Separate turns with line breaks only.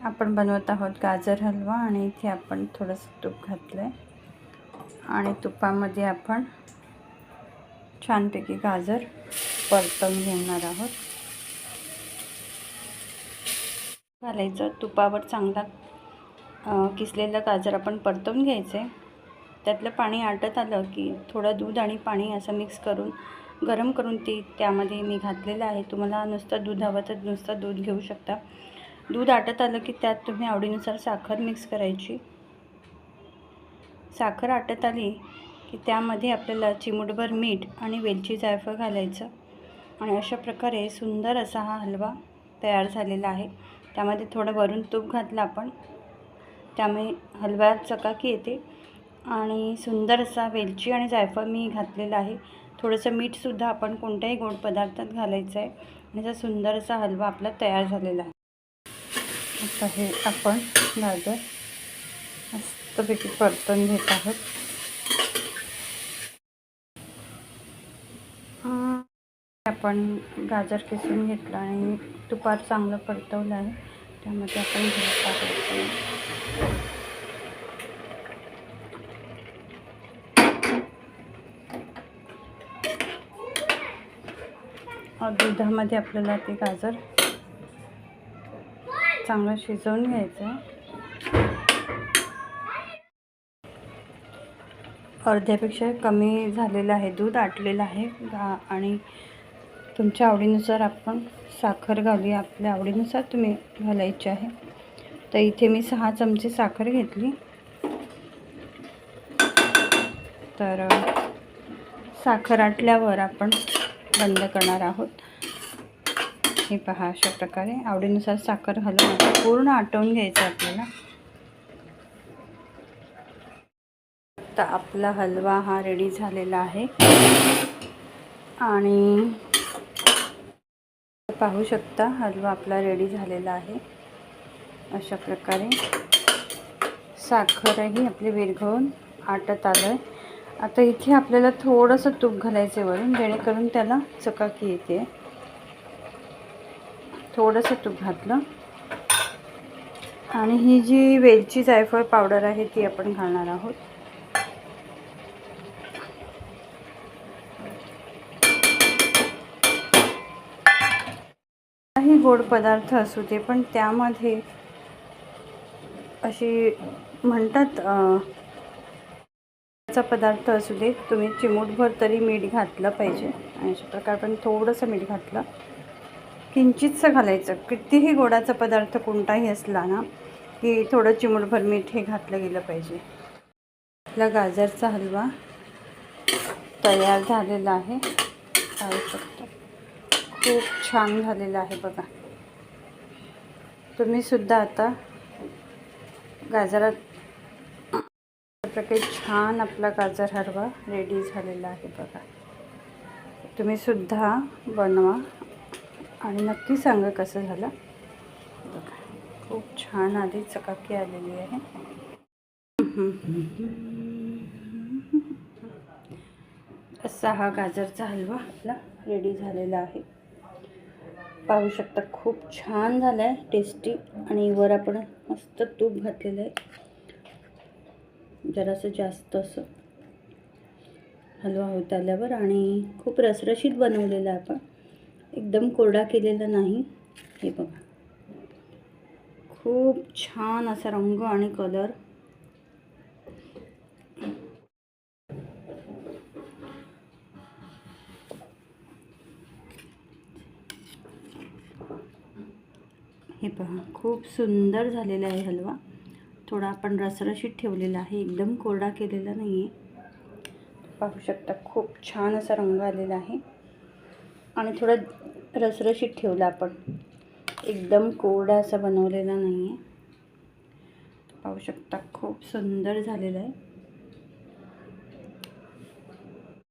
आपण बनवत आहोत गाजर हलवा आणि इथे आपण थोडंसं तूप घातलं आहे आणि तुपामध्ये आपण छानपैकी गाजर परतवून घेणार आहोत. घालायचं. तुपावर चांगला किसलेला किसलेलं गाजर आपण परतवून घ्यायचं आहे त्यातलं पाणी आटत आलं की थोडं दूध आणि पाणी असं मिक्स करून गरम करून ती त्यामध्ये मी घातलेलं आहे. तुम्हाला नुसतं दूध हवं तर नुसतं दूध घेऊ शकता. दूध आटत आलं की त्यात तुम्ही आवडीनुसार साखर मिक्स करायची. साखर आटत आली की त्यामध्ये आपल्याला चिमूटभर मीठ आणि वेलची जायफळ घालायचं. आणि अशा प्रकारे सुंदर असा हा हलवा तयार झालेला आहे. त्यामध्ये थोडं वरून तूप घातलं आपण. त्यामुळे हलव्यात चकाकी येते. आणि सुंदर असा वेलची आणि जायफळ मी घातलेला आहे. थोडंसं मीठसुद्धा आपण कोणत्याही गोड पदार्थात घालायचं आहे. आणि असा सुंदर असा हलवा आपला तयार झालेला आहे. आता हे आपण गाजर मस्तपैकी परतून घेत आहोत. आपण गाजर किसून घेतलं आणि तुपात चांगलं परतवलं आहे. त्यामध्ये आपण घेत आहोत दुधामध्ये आपल्याला ते गाजर चांगलं शिजवून घ्यायचं. आहे अर्ध्यापेक्षा कमी झालेलं आहे दूध आटलेलं आहे. आणि तुमच्या आवडीनुसार आपण साखर घालूया. आपल्या आवडीनुसार तुम्ही घालायची आहे. तर इथे मी सहा चमचे साखर घेतली. तर साखर आटल्यावर आपण बंद करणार आहोत. हे पहा अशा प्रकारे. आवडीनुसार साखर घालून पूर्ण आटवून घ्यायचं आपल्याला. तर आपला हलवा हा रेडी झालेला आहे. आणि पाहू शकता हलवा आपला रेडी झालेला आहे. अशा प्रकारे साखरही आपली विरघळून आटत आलं आहे आता इथे आपल्याला थोडंसं तूप घालायचं वरून जेणेकरून त्याला चकाकी येते. थोडंसं तूप घातलं. आणि ही जी वेलची जायफळ पावडर आहे ती आपण घालणार आहोत. काही गोड पदार्थ असू दे पण त्यामध्ये अशी म्हणतात चा पदार्थ असू दे तुम्ही चिमूटभर तरी मीठ घातलं पाहिजे. आणि अशा प्रकारे पण थोडंसं मीठ घातलं. किंचितसं घालायचं. कितीही गोडाचा पदार्थ कोणताही असला ना की थोडं चिमूटभर मीठ हे घातलं गेलं पाहिजे. आपला गाजरचा हलवा तयार झालेला आहे. पाहू शकतो. खूप छान झालेला आहे बघा. तुम्हीसुद्धा आता गाजरात प्रकारे छान आपला गाजर हलवा रेडी झालेला आहे बघा. तुम्हीसुद्धा बनवा. आणि नक्की सांगा कसं झालं. बघा खूप छान आधी चकाकी आलेली आहे. असा हा गाजरचा हलवा आपला रेडी झालेला आहे. पाहू शकता खूप छान झाला आहे टेस्टी आणि वर आपण मस्त तूप घातलेलं आहे. जरासं जास्त असं. हलवा होत आल्यावर आणि खूप रसरशीत बनवलेलं आहे आपण. एकदम कोरडा केलेला नाही. हे बघा. खूप छान असा रंग आणि कलर हे पहा खूप सुंदर झालेला आहे हलवा. थोडा आपण रसरशीत ठेवलेला आहे. एकदम कोरडा केलेला नाही आहे पाहू शकता खूप छान असा रंग आलेला आहे. आणि थोडं रसरशीत ठेवला आपण. एकदम कोरडा असा बनवलेला नाही आहे पाहू शकता खूप सुंदर झालेला आहे.